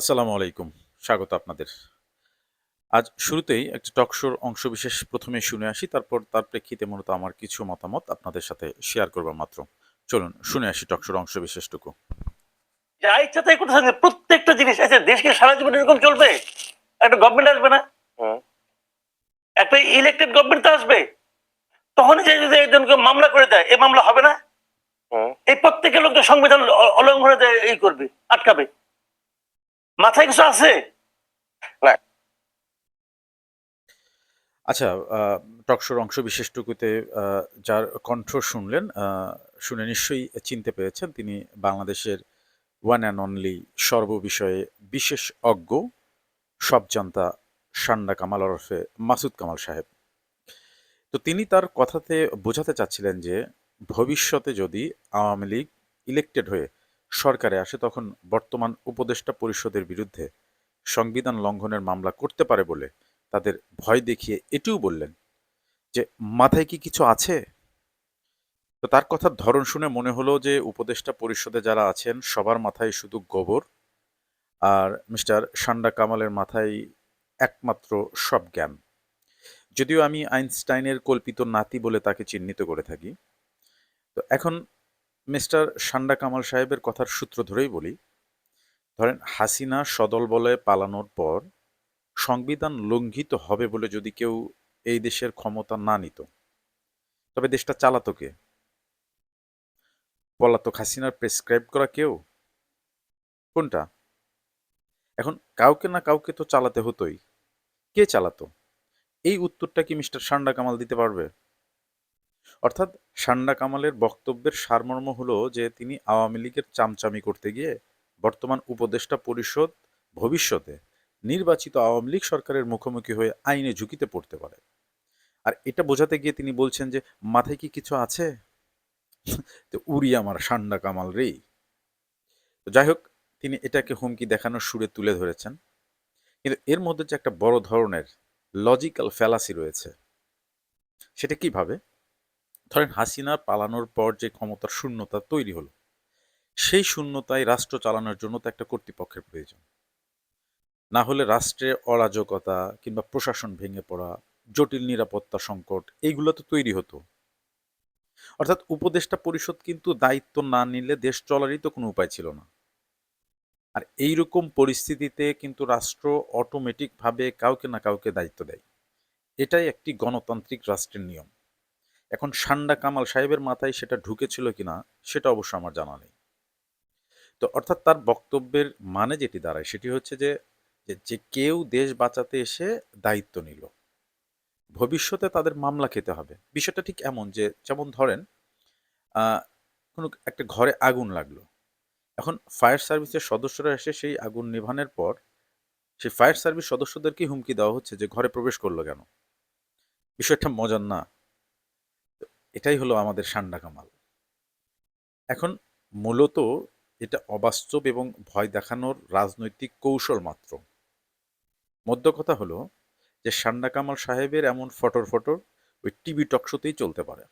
আসসালামু আলাইকুম। স্বাগত আপনাদের। আজ শুরুতেই একটি টকশোর অংশবিশেষ প্রথমে শুনে আসি তারপর তার প্রেক্ষিতে মূলত আমার কিছু মতামত আপনাদের সাথে শেয়ার করবার মাত্র। চলুন শুনে আসি টকশোর অংশবিশেষটুকু যা ইচ্ছা তাই করতে থাকে প্রত্যেকটা জিনিস আছে দেশকে সারা জীবন এরকম চলবে? একটা গভর্নমেন্ট আসবে না? একটা ইলেকটেড গভর্নমেন্ট তো আসবে। তখনই যে যদি একজনকে মামলা করে দেয় এই মামলা হবে না? এই প্রত্যেকের লোক তো সংবিধান অলঙ্ঘনে দেয় এই করবে আটকাবে। মাথায় কিছু আছে? আচ্ছা টকশোর অংশবিশেষটুকুতে আহ, যার কণ্ঠ শুনলেন আহ, শুনে নিশ্চয়ই চিনতে পেরেছেন তিনি বাংলাদেশের ওয়ান অ্যান্ড অনলি সর্ববিষয়ে বিশেষ অজ্ঞ সবজান্তা সান্ডা কামাল ওরফে মাসুদ কামাল সাহেব। তো তিনি তার কথাতে বোঝাতে চাচ্ছিলেন যে ভবিষ্যতে যদি আওয়ামী লীগ ইলেক্টেড হয়ে সরকারে আসে তখন বর্তমান উপদেষ্টা পরিষদের বিরুদ্ধে সংবিধান লঙ্ঘনের মামলা করতে পারে বলে তাদের ভয় দেখিয়ে এটিও বললেন যে, মাথায় কি কিছু আছে? তো তার কথার ধরন শুনে মনে হলো যে, উপদেষ্টা পরিষদে যারা আছেন, সবার মাথায় শুধু গোবর আর মিস্টার সান্ডা কামালের মাথায় একমাত্র সব জ্ঞান। যদিও আমি আইনস্টাইনের কল্পিত নাতি বলে তাকে চিহ্নিত করে থাকি। তো এখন মিস্টার সান্ডা কামাল সাহেবের কথার সূত্র ধরেই বলি, ধরেন হাসিনা সদল বলে পালানোর পর সংবিধান লঙ্ঘিত হবে বলে যদি কেউ এই দেশের ক্ষমতা না নিত, তবে দেশটা চালাতো কে? পলাতক হাসিনার প্রেসক্রাইব করা কেউ? কোনটা? এখন কাউকে না কাউকে তো চালাতে হতোই। কে চালাতো? এই উত্তরটা কি মিস্টার সান্ডা কামাল দিতে পারবে? অর্থাৎ সান্ডা কামালের বক্তব্যের সারমর্ম হলো যে তিনি আওয়ামী লীগের চামচামি করতে গিয়ে বর্তমান উপদেষ্টা পরিষদ ভবিষ্যতে নির্বাচিত আওয়ামী লীগ সরকারের মুখোমুখি হয়ে আইনে ঝুঁকিতে পড়তে পারে। আর এটা বোঝাতে গিয়ে তিনি বলছেন যে, মাথায় কি কিছু আছে? তো উড়ি আমার সান্ডা কামাল রেই তো যাই হোক, তিনি এটাকে হুমকি দেখানোর সুরে তুলে ধরেছেন। কিন্তু এর মধ্যে যে একটা বড় ধরনের লজিক্যাল ফ্যালাসি রয়েছে, সেটা কীভাবে ধরেন হাসিনা পালানোর পর যে ক্ষমতার শূন্যতা তৈরি হলো, সেই শূন্যতায় রাষ্ট্র চালানোর জন্য তো একটা কর্তৃপক্ষের প্রয়োজন। না হলে রাষ্ট্রে অরাজকতা কিংবা প্রশাসন ভেঙে পড়া, জটিল নিরাপত্তা সংকট এইগুলো তো তৈরি হতো। অর্থাৎ উপদেষ্টা পরিষদ কিন্তু দায়িত্ব না নিলে দেশ চলারই তো কোনো উপায় ছিল না। আর এইরকম পরিস্থিতিতে কিন্তু রাষ্ট্র অটোমেটিকভাবে কাউকে না কাউকে দায়িত্ব দেয়। এটাই একটি গণতান্ত্রিক রাষ্ট্রের নিয়ম। এখন সান্ডা কামাল সাহেবের মাথায় সেটা ঢুকেছিল কিনা, সেটা অবশ্য আমার জানা নেই। তো অর্থাৎ তার বক্তব্যের মানে যেটি দাঁড়ায় সেটি হচ্ছে যে, যে- কেউ দেশ বাঁচাতে এসে দায়িত্ব নিল। ভবিষ্যতে তাদের মামলা খেতে হবে। বিষয়টা ঠিক এমন যে, যেমন ধরেন কোনো একটা ঘরে আগুন লাগল। এখন ফায়ার সার্ভিসের সদস্যরা এসে সেই আগুন নেভানোর পর, সেই ফায়ার সার্ভিস সদস্যদেরকে হুমকি দেওয়া হচ্ছে যে, ঘরে প্রবেশ করল কেন? বিষয়টা মজার না। এটাই হলো আমাদের সান্ডা কামাল। এখন মূলত এটা অবাস্তব এবং ভয় দেখানোর রাজনৈতিক কৌশল মাত্র। মধ্য কথা হলো যে, সান্ডা কামাল সাহেবের এমন ফটর ফটর ওই টিভি টকশোতেই চলতে পারে।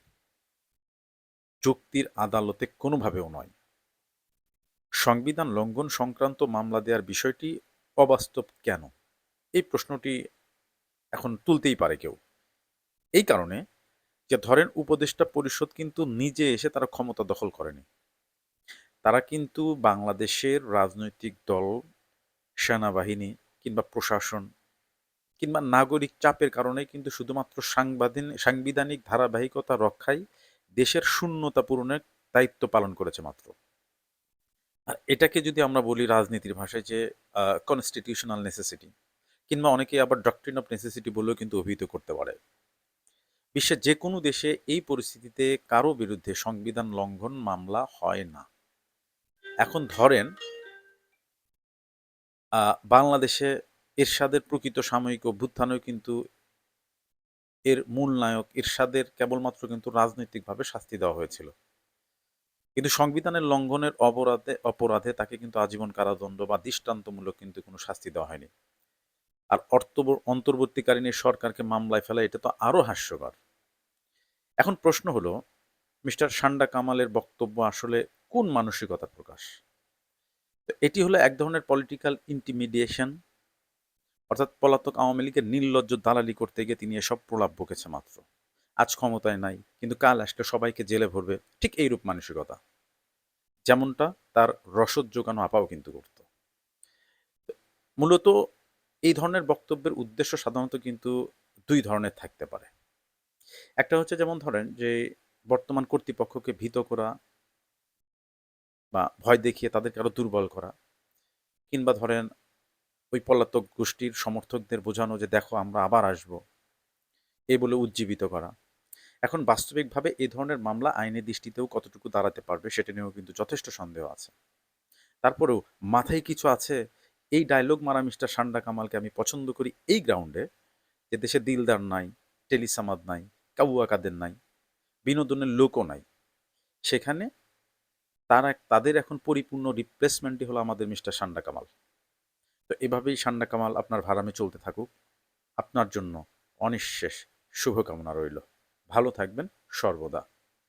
চুক্তির আদালতে কোনোভাবেও নয়। সংবিধান লঙ্ঘন সংক্রান্ত মামলা দেওয়ার বিষয়টি অবাস্তব কেন? এই প্রশ্নটি এখন তুলতেই পারে কেউ। এই কারণে যে ধরেন উপদেষ্টা পরিষদ কিন্তু নিজে এসে তারা ক্ষমতা দখল করেনি। তারা কিন্তু বাংলাদেশের রাজনৈতিক দল, সেনাবাহিনী কিংবা প্রশাসন কিংবা নাগরিক চাপের কারণে কিন্তু শুধুমাত্র সাংবাদিক সাংবিধানিক ধারাবাহিকতা রক্ষায় দেশের শূন্যতা পূরণের দায়িত্ব পালন করেছে মাত্র। আর এটাকে যদি আমরা বলি রাজনীতির ভাষায় যে কনস্টিটিউশনাল নেসেসিটি কিংবা অনেকে আবার ডক্ট্রিন অফ নেসেসিটি বলেও কিন্তু অভিহিত করতে পারে। বিশ্বের যে কোনো দেশে এই পরিস্থিতিতে কারও বিরুদ্ধে সংবিধান লঙ্ঘন মামলা হয় না। এখন ধরেন বাংলাদেশে এরশাদের প্রকৃত সাময়িক অভ্যুত্থানেও কিন্তু এর মূল নায়ক এরশাদের কেবলমাত্র কিন্তু রাজনৈতিকভাবে শাস্তি দেওয়া হয়েছিল। কিন্তু সংবিধানের লঙ্ঘনের অপরাধে অপরাধে তাকে কিন্তু আজীবন কারাদণ্ড বা দৃষ্টান্তমূলক কিন্তু কোনো শাস্তি দেওয়া হয়নি। আর অর্থ অন্তর্বর্তীকালীন সরকারকে মামলায় ফেলা এটা তো আরও হাস্যকর। এখন প্রশ্ন হলো, মিস্টার সান্ডা কামালের বক্তব্য আসলে কোন মানসিকতার প্রকাশ? এটি হলো এক ধরনের পলিটিক্যাল ইন্টিমিডিয়েশন অর্থাৎ পলাতক আওয়ামী লীগের নির্লজ্জ দালালি করতে গিয়ে তিনি এসব প্রলাপ বকেছে মাত্র। আজ ক্ষমতায় নাই, কিন্তু কাল আসলে সবাইকে জেলে ভরবে, ঠিক এইরূপ মানসিকতা। যেমনটা তার রসদ যোগানো আপাও কিন্তু করত। মূলত এই ধরনের বক্তব্যের উদ্দেশ্য সাধারণত কিন্তু দুই ধরনের থাকতে পারে। একটা হচ্ছে যেমন ধরেন যে, বর্তমান কর্তৃপক্ষকে ভীত করা বা ভয় দেখিয়ে তাদেরকে আরও দুর্বল করা কিংবা ধরেন ওই পলাতক গোষ্ঠীর সমর্থকদের বোঝানো যে, দেখো, আমরা আবার আসব। এই বলে উজ্জীবিত করা। এখন বাস্তবিকভাবে এই ধরনের মামলা আইনের দৃষ্টিতেও কতটুকু দাঁড়াতে পারবে সেটা নিয়েও কিন্তু যথেষ্ট সন্দেহ আছে। তারপরেও মাথায় কিছু আছে, এই ডায়লগ মারা মিস্টার সান্ডা কামালকে আমি পছন্দ করি এই গ্রাউন্ডে যে, দেশে দিলদার নাই, টেলিসামাদ নাই কাবুয়া আকাদের নাই, বিনোদনের লোকও নাই। সেখানে তারা, তাদের এখন পরিপূর্ণ রিপ্লেসমেন্টই হলো আমাদের মিস্টার সান্ডা কামাল। তো এভাবেই সান্ডা কামাল আপনার ভাড়ামে চলতে থাকুক। আপনার জন্য অনিঃশেষ শুভকামনা রইল। ভালো থাকবেন সর্বদা।